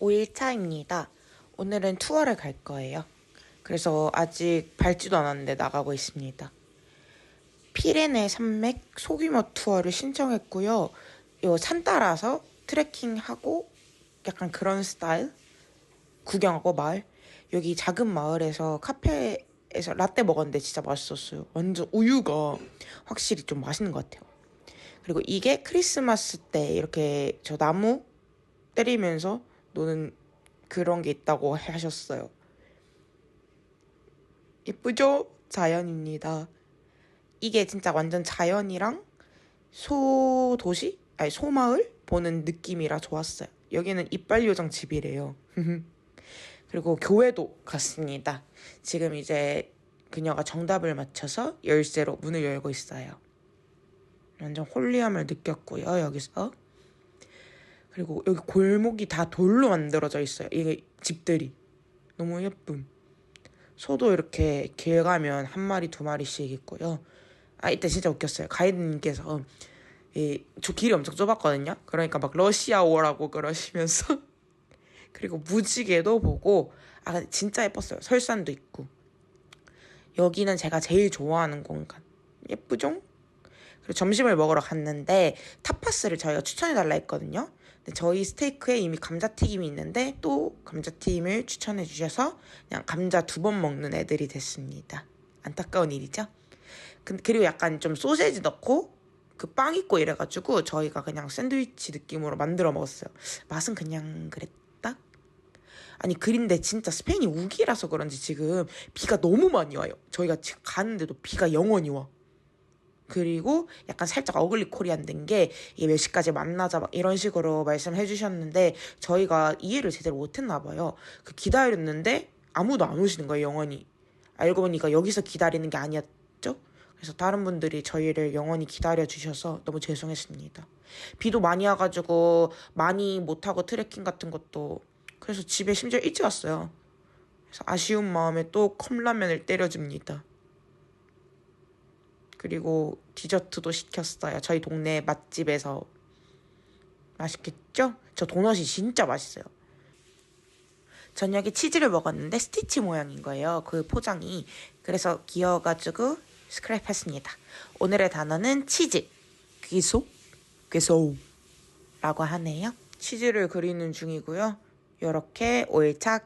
5일차입니다. 오늘은 투어를 갈 거예요. 그래서 아직 밟지도 않았는데 나가고 있습니다. 피레네 산맥 소규모 투어를 신청했고요. 요 산 따라서 트레킹하고 약간 그런 스타일 구경하고 마을 여기 작은 마을에서 카페에서 라떼 먹었는데 진짜 맛있었어요. 완전 우유가 확실히 좀 맛있는 것 같아요. 그리고 이게 크리스마스 때 이렇게 저 나무 때리면서 노는 그런 게 있다고 하셨어요. 예쁘죠? 자연입니다. 이게 진짜 완전 자연이랑 소도시? 아니, 소마을? 보는 느낌이라 좋았어요. 여기는 이빨 요정 집이래요. 그리고 교회도 갔습니다. 지금 이제 그녀가 정답을 맞춰서 열쇠로 문을 열고 있어요. 완전 홀리함을 느꼈고요, 여기서. 그리고 여기 골목이 다 돌로 만들어져 있어요. 이게 집들이. 너무 예쁨. 소도 이렇게 길 가면 한 마리, 두 마리씩 있고요. 아, 이때 진짜 웃겼어요. 가이드님께서, 이, 저 길이 엄청 좁았거든요? 그러니까 막 러시아워라고 그러시면서. 그리고 무지개도 보고, 아, 진짜 예뻤어요. 설산도 있고. 여기는 제가 제일 좋아하는 공간. 예쁘죠? 그리고 점심을 먹으러 갔는데 타파스를 저희가 추천해달라 했거든요. 근데 저희 스테이크에 이미 감자튀김이 있는데 또 감자튀김을 추천해 주셔서 그냥 감자 두 번 먹는 애들이 됐습니다. 안타까운 일이죠. 그리고 약간 좀 소세지 넣고 그 빵 있고 이래가지고 저희가 그냥 샌드위치 느낌으로 만들어 먹었어요. 맛은 그냥 그랬다? 아니 그린데 진짜 스페인이 우기라서 그런지 지금 비가 너무 많이 와요. 저희가 지금 가는데도 비가 영원히 와. 그리고 약간 살짝 어글리 코리안 된 게 몇 시까지 만나자 막 이런 식으로 말씀해 주셨는데 저희가 이해를 제대로 못했나 봐요. 그 기다렸는데 아무도 안 오시는 거예요, 영원히. 알고 보니까 여기서 기다리는 게 아니었죠? 그래서 다른 분들이 저희를 영원히 기다려 주셔서 너무 죄송했습니다. 비도 많이 와가지고 많이 못하고 트레킹 같은 것도 그래서 집에 심지어 일찍 왔어요. 그래서 아쉬운 마음에 또 컵라면을 때려줍니다. 그리고 디저트도 시켰어요. 저희 동네 맛집에서. 맛있겠죠? 저 도넛이 진짜 맛있어요. 저녁에 치즈를 먹었는데 스티치 모양인 거예요. 그 포장이. 그래서 귀여워가지고 스크랩 했습니다. 오늘의 단어는 치즈. 귀소? 귀소. 라고 하네요. 치즈를 그리는 중이고요. 이렇게 5일차